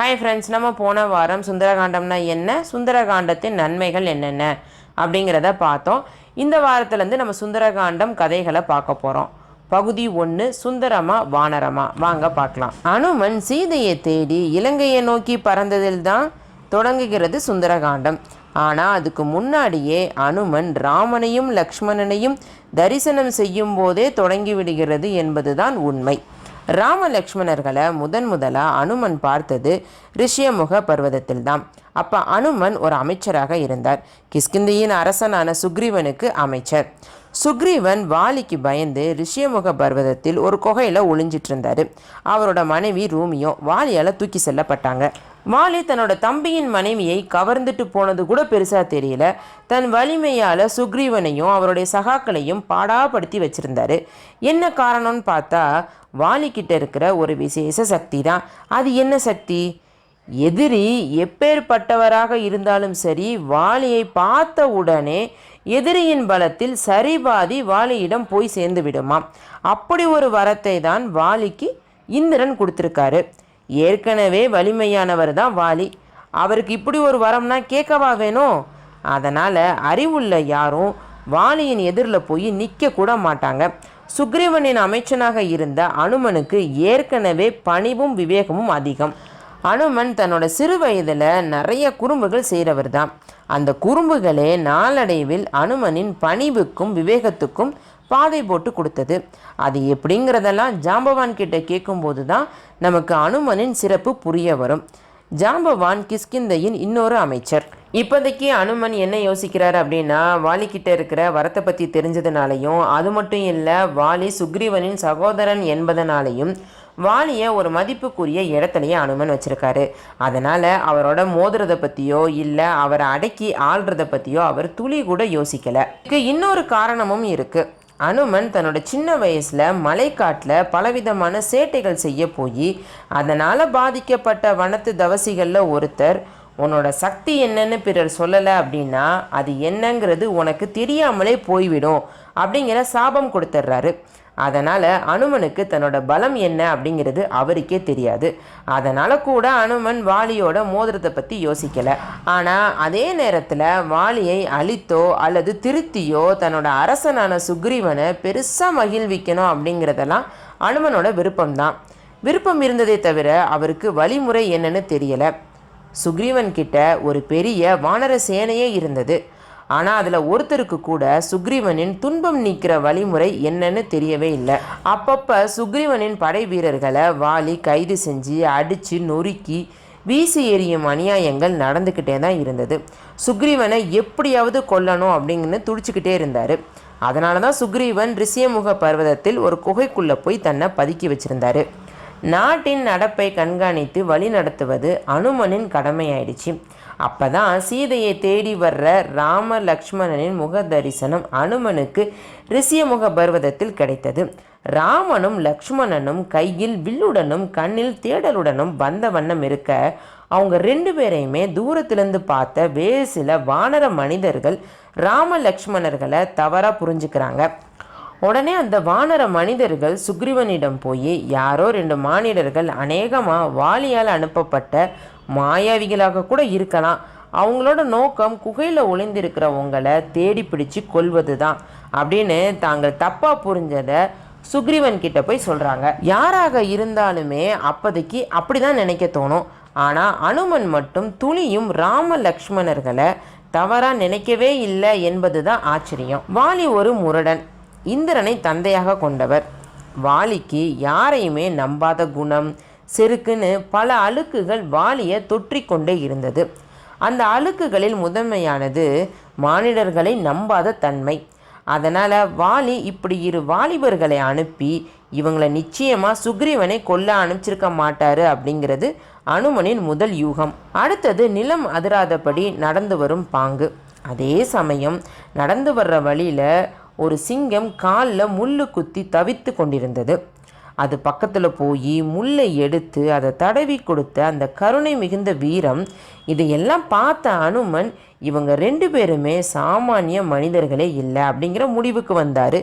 Hi friends நம்ம போன வாரம் சுந்தரகாண்டம்னா என்ன? சுந்தரகாண்டத்தின் நன்மைகள் என்னென்ன? அப்படிங்கிறத பார்த்தோம். இந்த வாரத்துலேருந்து நம்ம சுந்தரகாண்டம் கதைகளை பார்க்க போகிறோம் பகுதி ஒன்று சுந்தரமா வானரமா? வாங்க பார்க்கலாம். அனுமன் சீதையை தேடி இலங்கையை நோக்கி பறந்ததில் தான் தொடங்குகிறது சுந்தரகாண்டம். ஆனால் அதுக்கு முன்னாடியே அனுமன் ராமனையும் லக்ஷ்மணனையும் தரிசனம் செய்யும் போதே தொடங்கி விடுகிறது என்பதுதான் உண்மை. ராம லக்ஷ்மணர்களை முதன் முதலாக அனுமன் பார்த்தது ரிஷியமுக பர்வதத்தில் தான் அப்போ அனுமன் ஒரு அமைச்சராக இருந்தார். கிஷ்கிந்தியின் அரசனான சுக்ரீவனுக்கு அமைச்சர். சுக்ரீவன் வாலிக்கு பயந்து ரிஷியமுக பர்வதத்தில் ஒரு குகையில் ஒளிஞ்சிட்டு இருந்தார் அவரோட மனைவி ரூமியோ வாலியால் தூக்கி செல்லப்பட்டாங்க. மாலி தன்னோட தம்பியின் மனைவியை கவர்ந்துட்டு போனது கூட பெருசாக தெரியல. தன் வலிமையால் சுக்ரீவனையும் அவருடைய சகாக்களையும் பாடாப்படுத்தி வச்சுருந்தாரு. என்ன காரணம்னு பார்த்தா வாலிக்கிட்ட இருக்கிற ஒரு விசேஷ சக்தி தான். அது என்ன சக்தி? எதிரி எப்பேற்பட்டவராக இருந்தாலும் சரி வாலியை பார்த்த உடனே எதிரியின் பலத்தில் சரிபாதி வாலியிடம் போய் சேர்ந்து விடுமாம். அப்படி ஒரு வரத்தை தான் வாலிக்கு இந்திரன் கொடுத்துருக்காரு. ஏற்கனவே வலிமையானவர் தான் வாலி. அவருக்கு இப்படி ஒரு வரம்னா கேட்கவா வேணும் அதனால் அறிவுள்ள யாரும் வாலியின் எதிரில் போய் நிற்க கூட மாட்டாங்க. சுக்ரீவனின் அமைச்சனாக இருந்த அனுமனுக்கு ஏற்கனவே பணிவும் விவேகமும் அதிகம். அனுமன் தன்னோட சிறு வயதில் நிறைய குறும்புகள் செய்கிறவர் தான் அந்த குறும்புகளே நாளடைவில் அனுமனின் பணிவுக்கும் விவேகத்துக்கும் பாதை போட்டு கொடுத்தது. அது எப்படிங்கிறதெல்லாம் ஜாம்பவான் கிட்ட கேட்கும்போது தான் நமக்கு அனுமனின் சிறப்பு புரிய வரும். ஜாம்பவான் கிஷ்கிந்தையின் இன்னொரு அமைச்சர். இப்போதைக்கு அனுமன் என்ன யோசிக்கிறார் அப்படின்னா வாலிக்கிட்ட இருக்கிற வரத்தை பற்றி தெரிஞ்சதுனாலையும் அது மட்டும் இல்லை வாலி சுக்ரீவனின் சகோதரன் என்பதனாலையும் வாலியை ஒரு மதிப்புக்குரிய இடத்துலையே அனுமன் வச்சிருக்காரு. அதனால் அவரோட மோதுறதை பற்றியோ இல்லை அவரை அடக்கி ஆள்றதை பற்றியோ அவர் துளி கூட யோசிக்கலை. இதுக்கு இன்னொரு காரணமும் இருக்குது அனுமன் தன்னோட சின்ன வயசில் மலைக்காட்டில் பலவிதமான சேட்டைகள் செய்ய போய் அதனால் பாதிக்கப்பட்ட வனத்து தவசிகளில் ஒருத்தர் உன்னோட சக்தி என்னன்னு பிறர் சொல்லலை அப்படின்னா அது என்னங்கிறது உனக்கு தெரியாமலே போய்விடும் அப்படிங்கிற சாபம் கொடுத்துட்றாரு அதனால் அனுமனுக்கு தன்னோட பலம் என்ன அப்படிங்கிறது அவருக்கே தெரியாது. அதனால் கூட அனுமன் வாலியோட மோதிரத்தை பற்றி யோசிக்கலை. ஆனால் அதே நேரத்தில் வாலியை அழித்தோ அல்லது திருத்தியோ தன்னோட அரசனான சுக்ரீவனை பெருசாக மகிழ்விக்கணும் அப்படிங்கிறதெல்லாம் அனுமனோட விருப்பம்தான். விருப்பம் இருந்ததே தவிர அவருக்கு வழிமுறை என்னன்னு தெரியலை. சுக்ரீவன் கிட்ட ஒரு பெரிய வானர சேனையே இருந்தது. ஆனால் அதில் ஒருத்தருக்கு கூட சுக்ரீவனின் துன்பம் நீக்கிற வழிமுறை என்னன்னு தெரியவே இல்லை. அப்பப்போ சுக்ரீவனின் படை வீரர்களை வாலி கைது செஞ்சு அடித்து நொறுக்கி வீசி எறியும் அநியாயங்கள் நடந்துக்கிட்டே தான் இருந்தது. சுக்ரீவனை எப்படியாவது கொல்லணும் அப்படின்னு துடிச்சுக்கிட்டே இருந்தார். அதனால தான் சுக்ரீவன் ரிஷியமுக பர்வதத்தில் ஒரு குகைக்குள்ளே போய் தன்னை பதுக்கி வச்சுருந்தாரு. நாட்டின் நடப்பை கண்காணித்து வழி நடத்துவது அனுமனின் கடமையாயிடுச்சு. அப்பதான் சீதையை தேடி வர்ற ராம லக்ஷ்மணனின் முக தரிசனம் அனுமனுக்கு ரிஷியமுக பர்வதத்தில் கிடைத்தது. ராமனும் லக்ஷ்மணனும் கையில் வில்லுடனும் கண்ணில் தேடலுடனும் வந்த வண்ணம் இருக்க அவங்க ரெண்டு பேரையுமே தூரத்திலிருந்து பார்த்த வேறு சில வானர மனிதர்கள் ராம லக்ஷ்மணர்களை தவறாக புரிஞ்சுக்கிறாங்க. உடனே அந்த வானர மனிதர்கள் சுக்ரீவனிடம் போய் யாரோ ரெண்டு மானிடர்கள் அநேகமாக வாலியால் அனுப்பப்பட்ட மாயாவிகளாக கூட இருக்கலாம். அவங்களோட நோக்கம் குகையில் ஒளிந்திருக்கிறவங்களை தேடி பிடிச்சு கொள்வது தான் அப்படின்னு தாங்கள் தப்பாக புரிஞ்சதை சுக்ரீவன் கிட்ட போய் சொல்கிறாங்க யாராக இருந்தாலுமே அப்போதைக்கு அப்படி தான் நினைக்க தோணும். ஆனால் அனுமன் மட்டும் துணியும் ராம லக்ஷ்மணர்களை தவறாக நினைக்கவே இல்லை என்பது தான் ஆச்சரியம். வாலி ஒரு முரடன். இந்திரனை தந்தையாக கொண்டவர். வாலிக்கு யாரையுமே நம்பாத குணம் செருக்குன்னு பல அழுக்குகள் வாலியை தொற்றிக்கொண்டே இருந்தது. அந்த அழுக்குகளில் முதன்மையானது மானிடர்களை நம்பாத தன்மை. அதனால் வாலி இப்படி இரு வாலிபர்களை அனுப்பி இவங்களை நிச்சயமாக சுக்ரீவனை கொல்ல அனுப்பிச்சிருக்க மாட்டார் அப்படிங்கிறது அனுமனின் முதல் யூகம். அடுத்தது நிலம் அதிராதபடி நடந்து வரும் பாங்கு. அதே சமயம் நடந்து வர்ற வழியில் ஒரு சிங்கம் காலில் முள்ளு குத்தி தவித்து கொண்டிருந்தது. அது பக்கத்தில் போய் முல்லை எடுத்து அதை தடவி கொடுத்த அந்த கருணை மிகுந்த வீரம் இதையெல்லாம் பார்த்த அனுமன் இவங்க ரெண்டு பேருமே சாமானிய மனிதர்களே இல்லை அப்படிங்கிற முடிவுக்கு வந்தார்.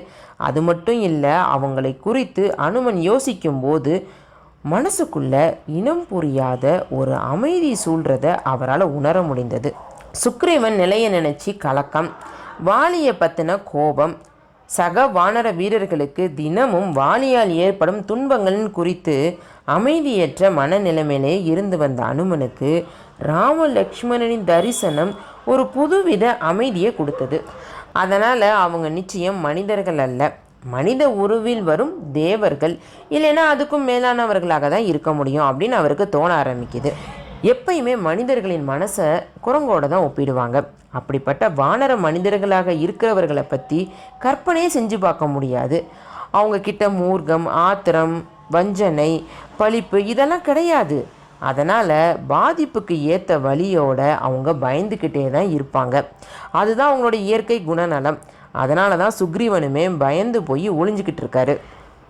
அது மட்டும் இல்லை அவங்களை குறித்து அனுமன் யோசிக்கும்போது மனசுக்குள்ள இனம் புரியாத ஒரு அமைதி சூழ்கிறத அவரால் உணர முடிந்தது. சுக்ரீவன் நிலையை நினச்சி கலக்கம். வாலியை பற்றின கோபம். சக வானர வீரர்களுக்கு தினமும் வாலியால் ஏற்படும் துன்பங்களின் குறித்து அமைதியற்ற மனநிலைமையிலே இருந்து வந்த அனுமனுக்கு ராம லக்ஷ்மணனின் தரிசனம் ஒரு புதுவித அமைதியை கொடுத்தது. அதனால் அவங்க நிச்சயம் மனிதர்கள் அல்ல. மனித உருவில் வரும் தேவர்கள். இல்லைன்னா அதுக்கும் மேலானவர்களாக தான் இருக்க முடியும் அப்படின்னு அவருக்கு தோண ஆரம்பிக்குது. எப்பயுமே மனிதர்களின் மனசை குரங்கோட தான் ஒப்பிடுவாங்க. அப்படிப்பட்ட வானர மனிதர்களாக இருக்கிறவர்களை பற்றி கற்பனையே செஞ்சு பார்க்க முடியாது. அவங்க கிட்ட மூர்க்கம் ஆத்திரம் வஞ்சனை பழிப்பு இதெல்லாம் கிடையாது. அதனால் பாதிப்புக்கு ஏற்ற வழியோட அவங்க பயந்துக்கிட்டே தான் இருப்பாங்க. அதுதான் அவங்களோட இயற்கை குணநலம். அதனால தான் சுக்ரீவனுமே பயந்து போய் ஒளிஞ்சிக்கிட்டு இருக்காரு.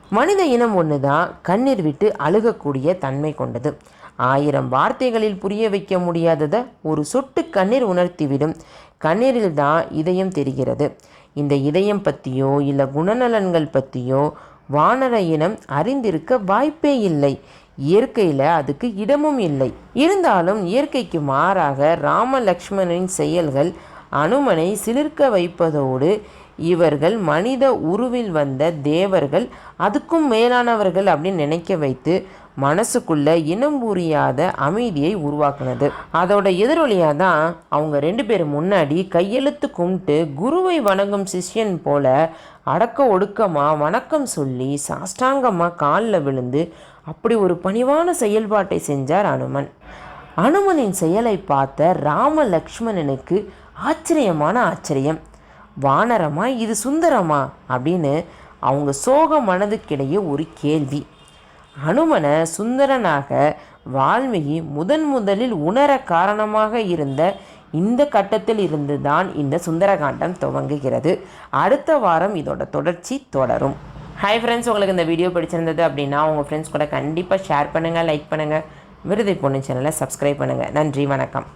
மனித இனம் ஒன்று தான் கண்ணீர் விட்டு அழுகக்கூடிய தன்மை கொண்டது. ஆயிரம் வார்த்தைகளில் புரிய வைக்க முடியாததை ஒரு சொட்டு கண்ணீர் உணர்த்திவிடும். கண்ணீரில் தான் இதயம் தெரிகிறது. இந்த இதயம் பற்றியோ இல்லை குணநலன்கள் பற்றியோ வானர இனம் அறிந்திருக்க வாய்ப்பே இல்லை. இயற்கையில் அதுக்கு இடமும் இல்லை. இருந்தாலும் இயற்கைக்கு மாறாக ராம லக்ஷ்மணனின் செயல்கள் அனுமனை சிலிர்க்க வைப்பதோடு இவர்கள் மனித உருவில் வந்த தேவர்கள் அதுக்கும் மேலானவர்கள் அப்படின்னு நினைக்க வைத்து மனசுக்குள்ள இனம் புரியாத அமைதியை உருவாக்குனது. அதோட எதிரொலியாக தான் அவங்க ரெண்டு பேர் முன்னாடி கையெழுத்து கும்பிட்டு குருவை வணங்கும் சிஷ்யன் போல அடக்க ஒடுக்கமாக வணக்கம் சொல்லி சாஷ்டாங்கமாக காலில் விழுந்து அப்படி ஒரு பணிவான செயல்பாட்டை செஞ்சார் அனுமன். அனுமனின் செயலை பார்த்த ராம லக்ஷ்மணனுக்கு ஆச்சரியமான ஆச்சரியம். வானரமா இது சுந்தரமா? அப்படின்னு அவங்க சோக மனதுக்கிடையே ஒரு கேள்வி. அனுமனை சுந்தரனாக வால்மீகி முதன் முதலில் உணர காரணமாக இருந்த இந்த கட்டத்தில் இருந்து தான் இந்த சுந்தரகாண்டம் துவங்குகிறது. அடுத்த வாரம் இதோட தொடர்ச்சி தொடரும். ஹாய் ஃப்ரெண்ட்ஸ் உங்களுக்கு இந்த வீடியோ பிடிச்சிருந்தது அப்படின்னா உங்கள் ஃப்ரெண்ட்ஸ் கூட கண்டிப்பாக ஷேர் பண்ணுங்கள் லைக் பண்ணுங்கள் விருதை பொண்ணு சேனலை சப்ஸ்கிரைப் பண்ணுங்கள் நன்றி வணக்கம்.